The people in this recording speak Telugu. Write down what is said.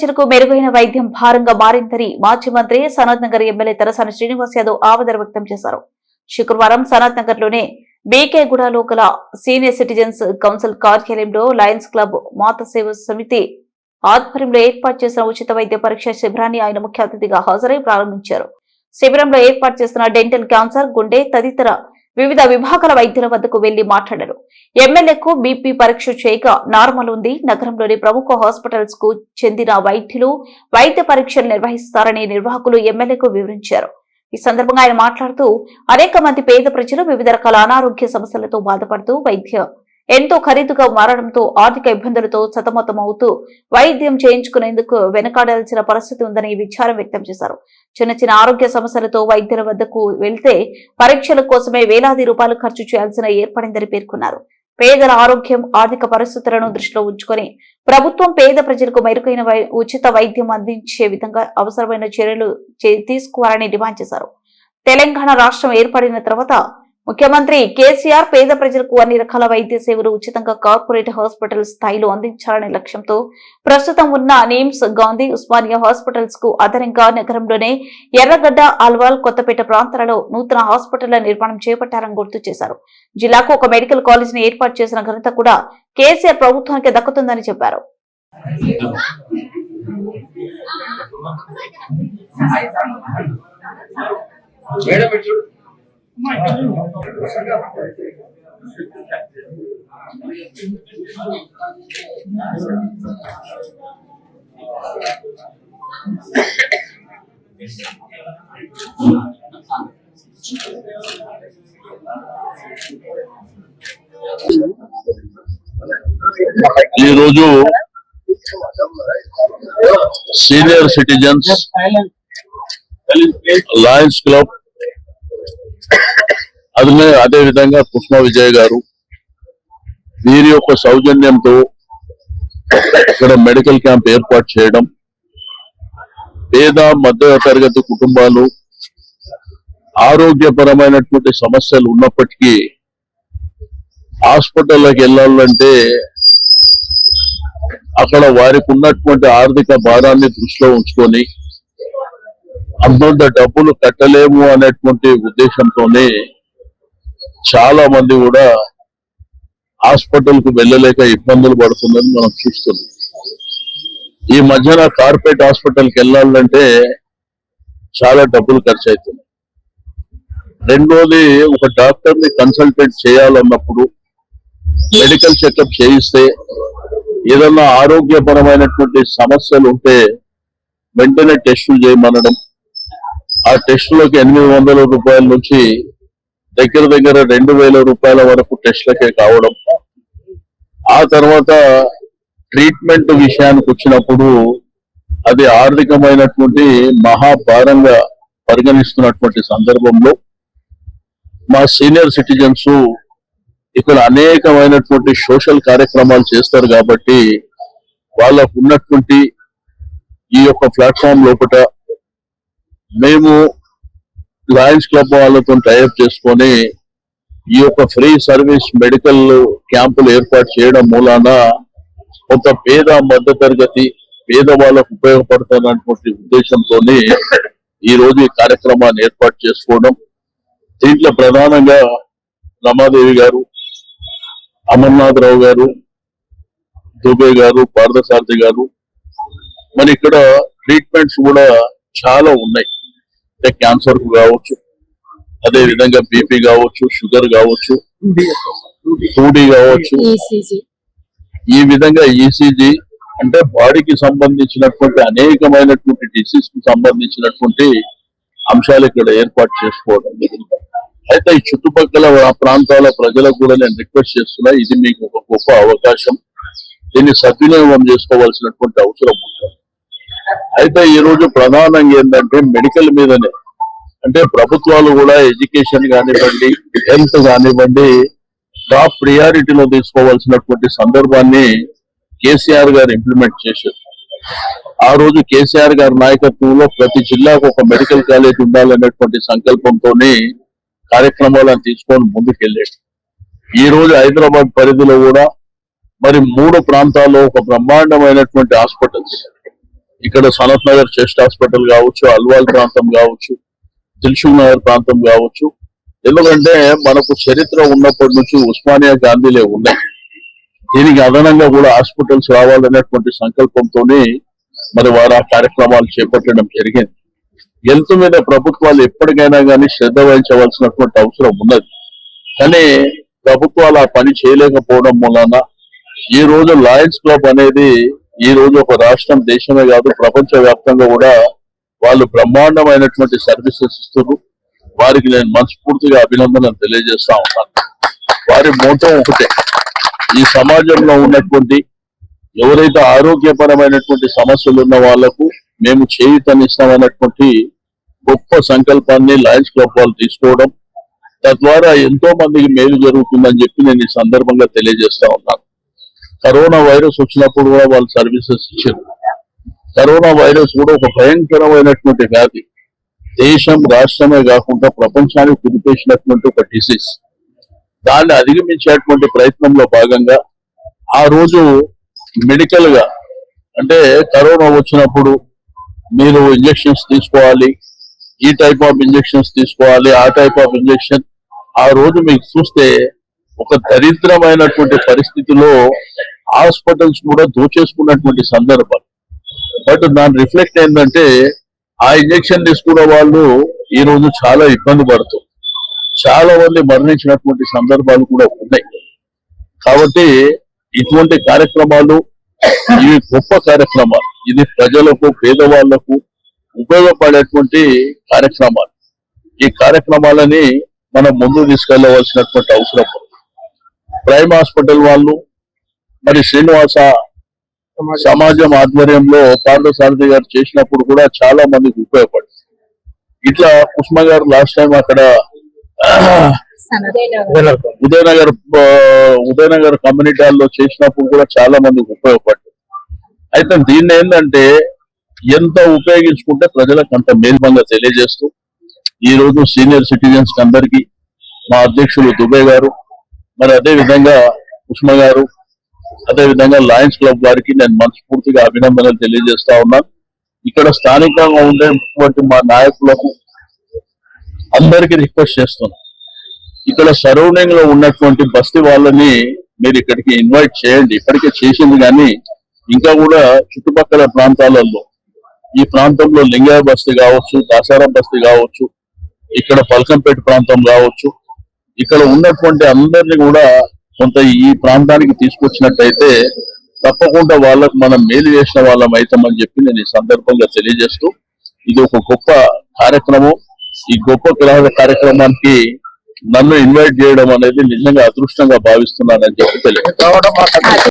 ప్రజలకు మెరుగైన వైద్యం భారంగా మారిందని మాజీ మంత్రి సనత్ నగర్ ఎమ్మెల్యే తలసాని శ్రీనివాస్ యాదవ్ ఆవేదన వ్యక్తం చేశారు. శుక్రవారం సనత్ నగర్లోనే బీకేగూడలో గల సీనియర్ సిటిజన్స్ కౌన్సిల్ కార్యాలయంలో లయన్స్ క్లబ్ మాత సేవ సమితి ఆధ్వర్యంలో ఏర్పాటు చేసిన ఉచిత వైద్య పరీక్ష శిబిరాన్ని ఆయన ముఖ్య అతిథిగా హాజరై ప్రారంభించారు. శిబిరంలో ఏర్పాటు చేసిన డెంటల్ క్యాన్సర్ గుండె తదితర వివిధ విభాగాల వైద్యుల వద్దకు వెళ్ళి మాట్లాడారు. ఎమ్మెల్యేకు బీపీ పరీక్ష చేయక నార్మల్ ఉంది. నగరంలోని ప్రముఖ హాస్పిటల్స్కు చెందిన వైద్యులు వైద్య పరీక్షలు నిర్వహిస్తారని నిర్వాహకులు ఎమ్మెల్యేకు వివరించారు. ఈ సందర్భంగా ఆయన మాట్లాడుతూ అనేక మంది పేద ప్రజలు వివిధ రకాల అనారోగ్య సమస్యలతో బాధపడుతూ వైద్య ఎంతో ఖరీదుగా మారడంతో ఆర్థిక ఇబ్బందులతో సతమతమవుతూ వైద్యం చేయించుకునేందుకు వెనకాడాల్సిన పరిస్థితి ఉందని విచారం వ్యక్తం చేశారు. చిన్న చిన్న ఆరోగ్య సమస్యలతో వైద్యుల వద్దకు వెళ్తే పరీక్షల కోసమే వేలాది రూపాయలు ఖర్చు చేయాల్సిన ఏర్పడిందని పేర్కొన్నారు. పేదల ఆరోగ్యం ఆర్థిక పరిస్థితులను దృష్టిలో ఉంచుకొని ప్రభుత్వం పేద ప్రజలకు మెరుగైన వై- ఉచిత వైద్యం అందించే విధంగా అవసరమైన చర్యలు చే- తీసుకోవాలని డిమాండ్ చేశారు. తెలంగాణ రాష్ట్రం ఏర్పడిన తర్వాత ముఖ్యమంత్రి కేసీఆర్ పేద ప్రజలకు అన్ని రకాల వైద్య సేవలు ఉచితంగా కార్పొరేట్ హాస్పిటల్ స్థాయిలో అందించాలనే లక్ష్యంతో ప్రస్తుతం ఉన్న నిమ్స్ గాంధీ ఉస్మానియా హాస్పిటల్స్కు అదనంగా నగరంలోనే ఎర్రగడ్డ అల్వాల్ కొత్తపేట ప్రాంతాలలో నూతన హాస్పిటల్ నిర్మాణం చేపట్టారని గుర్తు చేశారు. జిల్లాకు ఒక మెడికల్ కాలేజీని ఏర్పాటు చేసిన ఘనత కూడా కేసీఆర్ ప్రభుత్వానికి దక్కుతుందని చెప్పారు. మేడం ఈరోజు సీనియర్ సిటిజన్స్ లయన్స్ క్లబ్ అదే అదే విధంగా కృష్ణ విజయ్ గారు వీరి యొక్క సౌజన్యంతో ఇక్కడ మెడికల్ క్యాంప్ ఏర్పాటు చేయడం పేద మధ్య తరగతి కుటుంబాలు ఆరోగ్యపరమైనటువంటి సమస్యలు ఉన్నప్పటికీ హాస్పిటల్లోకి వెళ్ళాలంటే అక్కడ వారికి ఉన్నటువంటి ఆర్థిక భారాన్ని దృష్టిలో ఉంచుకొని అంతంత డబ్బులు కట్టలేము అనేటువంటి ఉద్దేశంతోనే చాలా మంది కూడా హాస్పిటల్కు వెళ్ళలేక ఇబ్బందులు పడుతుందని మనం చూస్తున్నాం. ఈ మధ్యన కార్పొరేట్ హాస్పిటల్కి వెళ్ళాలంటే చాలా డబ్బులు ఖర్చు అవుతుంది రెండోది ఒక డాక్టర్ని కన్సల్టెంట్ కన్సల్టేట్ చేయాలన్నప్పుడు మెడికల్ చెకప్ చేయిస్తే ఏదన్నా ఆరోగ్యపరమైనటువంటి సమస్యలు ఉంటే వెంటనే టెస్టులు చేయమనడం ఆ టెస్టులకి ఎనిమిది వందల రూపాయల నుంచి దగ్గర దగ్గర రెండు వేల రూపాయల వరకు టెస్టులకే కావడం. ఆ తర్వాత ట్రీట్మెంట్ విషయానికి వచ్చినప్పుడు అది ఆర్థికమైనటువంటి మహాభారంగా పరిగణిస్తున్నటువంటి సందర్భంలో మా సీనియర్ సిటిజన్స్ ఇక్కడ అనేకమైనటువంటి సోషల్ కార్యక్రమాలు చేస్తారు కాబట్టి వాళ్ళకు ఉన్నటువంటి ఈ యొక్క ప్లాట్ఫామ్ లోపల మేము లయన్స్ క్లబ్ వాళ్ళతో టైఅప్ చేసుకొని ఈ యొక్క ఫ్రీ సర్వీస్ మెడికల్ క్యాంపులు ఏర్పాటు చేయడం మూలాన కొంత పేద మధ్యతరగతి పేదవాళ్ళకు పేద వాళ్ళకు ఉపయోగపడుతున్నటువంటి ఉద్దేశంతోనే ఈ రోజు ఈ కార్యక్రమాన్ని ఏర్పాటు చేసుకోవడం. దీంట్లో ప్రధానంగా రమాదేవి గారు అమర్నాథరావు గారు దుబే గారు పార్థసారథి గారు. మరి ఇక్కడ ట్రీట్మెంట్స్ కూడా చాలా ఉన్నాయి. అంటే క్యాన్సర్కు కావచ్చు అదే విధంగా బీపీ కావచ్చు షుగర్ కావచ్చు టూడీ కావచ్చు. ఈసీజీ ఈ విధంగా ఈసీజీ అంటే బాడీకి సంబంధించినటువంటి అనేకమైనటువంటి డిసీజ్కు సంబంధించినటువంటి అంశాలు ఇక్కడ ఏర్పాటు చేసుకోవడం జరిగింది. అయితే ఈ చుట్టుపక్కల ప్రాంతాల ప్రజలకు కూడా నేను రిక్వెస్ట్ చేస్తున్నా ఇది మీకు ఒక గొప్ప అవకాశం. దీన్ని సద్వినియోగం చేసుకోవాల్సినటువంటి అవసరం ఉంటుంది. అయితే ఈ రోజు ప్రధానంగా ఏంటంటే మెడికల్ మీదనే. అంటే ప్రభుత్వాలు కూడా ఎడ్యుకేషన్ కానివ్వండి హెల్త్ కానివ్వండి టాప్ ప్రియారిటీలో తీసుకోవాల్సినటువంటి సందర్భాన్ని కేసీఆర్ గారు ఇంప్లిమెంట్ చేశారు. ఆ రోజు కేసీఆర్ గారి నాయకత్వంలో ప్రతి జిల్లాకు ఒక మెడికల్ కాలేజ్ ఉండాలనేటువంటి సంకల్పంతో కార్యక్రమాలను తీసుకొని ముందుకెళ్ళాడు. ఈ రోజు హైదరాబాద్ పరిధిలో కూడా మరి మూడు ప్రాంతాల్లో ఒక బ్రహ్మాండమైనటువంటి హాస్పిటల్స్ ఇక్కడ సనత్ నగర్ చెస్ట్ హాస్పిటల్ కావచ్చు అల్వాల్ ప్రాంతం కావచ్చు దిల్షుక్ నగర్ ప్రాంతం కావచ్చు. ఎందుకంటే మనకు చరిత్ర ఉన్నప్పటి నుంచి ఉస్మానియా గాంధీలే ఉన్నాయి. దీనికి అదనంగా కూడా హాస్పిటల్స్ రావాలనేటువంటి సంకల్పంతోనే మరి వారు ఆ కార్యక్రమాలు చేపట్టడం జరిగింది. హెల్త్ మీద ప్రభుత్వాలు ఎప్పటికైనా కానీ శ్రద్ధ వహించవలసినటువంటి అవసరం ఉన్నది. కానీ ప్రభుత్వాలు ఆ పని చేయలేకపోవడం వలన ఈ రోజు లయన్స్ క్లబ్ అనేది ఈ రోజు ఒక రాష్ట్రం దేశమే కాదు ప్రపంచ వ్యాప్తంగా కూడా వాళ్ళు బ్రహ్మాండమైనటువంటి సర్వీసెస్ ఇస్తున్నారు వారికి నేను మనస్ఫూర్తిగా అభినందనలు తెలియజేస్తా ఉన్నాను. వారి మోటో ఒకటే. ఈ సమాజంలో ఉన్నటువంటి ఎవరైతే ఆరోగ్యపరమైనటువంటి సమస్యలు ఉన్న వాళ్ళకు మేము చేయుతనిస్తామన్నటువంటి గొప్ప సంకల్పాన్ని లయన్స్ క్లబ్ వాళ్ళు తీసుకోవడం తద్వారా ఎంతో మందికి మేలు జరుగుతుందని చెప్పి నేను ఈ సందర్భంగా తెలియజేస్తా ఉన్నాను. కరోనా వైరస్ వచ్చినప్పుడు కూడా వాళ్ళు సర్వీసెస్ ఇచ్చారు. కరోనా వైరస్ కూడా ఒక భయంకరమైనటువంటి వ్యాధి. దేశం రాష్ట్రమే కాకుండా ప్రపంచానికి కుదిపేసినటువంటి ఒక డిసీజ్ దాన్ని అధిగమించేటువంటి ప్రయత్నంలో భాగంగా ఆ రోజు మెడికల్గా అంటే కరోనా వచ్చినప్పుడు మీరు ఇంజెక్షన్స్ తీసుకోవాలి ఈ టైప్ ఆఫ్ ఇంజెక్షన్స్ తీసుకోవాలి ఆ టైప్ ఆఫ్ ఇంజెక్షన్ ఆ రోజు మీకు చూస్తే ఒక దరిద్రమైనటువంటి పరిస్థితిలో హాస్పిటల్స్ కూడా దోచేసుకున్నటువంటి సందర్భాలు బట్ దాని రిఫ్లెక్ట్ ఏంటంటే ఆ ఇంజెక్షన్ తీసుకున్న వాళ్ళు ఈ రోజు చాలా ఇబ్బంది పడుతుంది చాలా మంది మరణించినటువంటి సందర్భాలు కూడా ఉన్నాయి. కాబట్టి ఇటువంటి కార్యక్రమాలు ఇవి గొప్ప కార్యక్రమాలు. ఇది ప్రజలకు పేదవాళ్ళకు ఉపయోగపడేటువంటి కార్యక్రమాలు. ఈ కార్యక్రమాలని మనం ముందుకు తీసుకెళ్ళవలసినటువంటి అవసరం ప్రైమ్ హాస్పిటల్ వాళ్ళు మరి శ్రీనివాస సమాజం. ఆధ్వర్యంలో పార్థసారథి గారు చేసినప్పుడు కూడా చాలా మందికి ఉపయోగపడింది. ఇట్లా కుష్మ గారు లాస్ట్ టైం అక్కడ ఉదయనగర్. ఉదయనగర్ కమ్యూనిటీ హాల్లో చేసినప్పుడు కూడా చాలా మందికి ఉపయోగపడింది. అయితే దీన్ని ఏంటంటే ఎంత ఉపయోగించుకుంటే ప్రజలకు అంత మేల్బంగా తెలియజేస్తూ ఈ రోజు సీనియర్ సిటిజన్స్ అందరికీ మా అధ్యక్షులు దుబే గారు మరి అదే విధంగా కుష్మ గారు అదే విధంగా లయన్స్ క్లబ్ వారికి నేను మనస్ఫూర్తిగా అభినందనలు తెలియజేస్తా ఉన్నాను ఇక్కడ స్థానికంగా ఉండేటువంటి మా నాయకులకు అందరికీ రిక్వెస్ట్ చేస్తున్నా. ఇక్కడ సరౌండింగ్లో ఉన్నటువంటి బస్తీ వాళ్ళని మీరు ఇక్కడికి ఇన్వైట్ చేయండి. ఇప్పటికే చేసింది కానీ ఇంకా కూడా చుట్టుపక్కల ప్రాంతాలలో ఈ ప్రాంతంలో లింగాయ బస్తీ కావచ్చు దాసారం బస్తీ కావచ్చు ఇక్కడ పల్కంపేట ప్రాంతం కావచ్చు ఇక్కడ ఉన్నటువంటి అందరిని కూడా కొంత ఈ ప్రాంతానికి తీసుకొచ్చినట్టయితే తప్పకుండా వాళ్ళకు మనం మేలు చేసిన వాళ్ళం అవుతామని చెప్పి నేను ఈ సందర్భంగా తెలియజేస్తూ ఇది ఒక గొప్ప కార్యక్రమం. ఈ గొప్ప గ్రహ కార్యక్రమానికి నన్ను ఇన్వైట్ చేయడం అనేది నిజంగా అదృష్టంగా భావిస్తున్నానని చెప్పి తెలియదు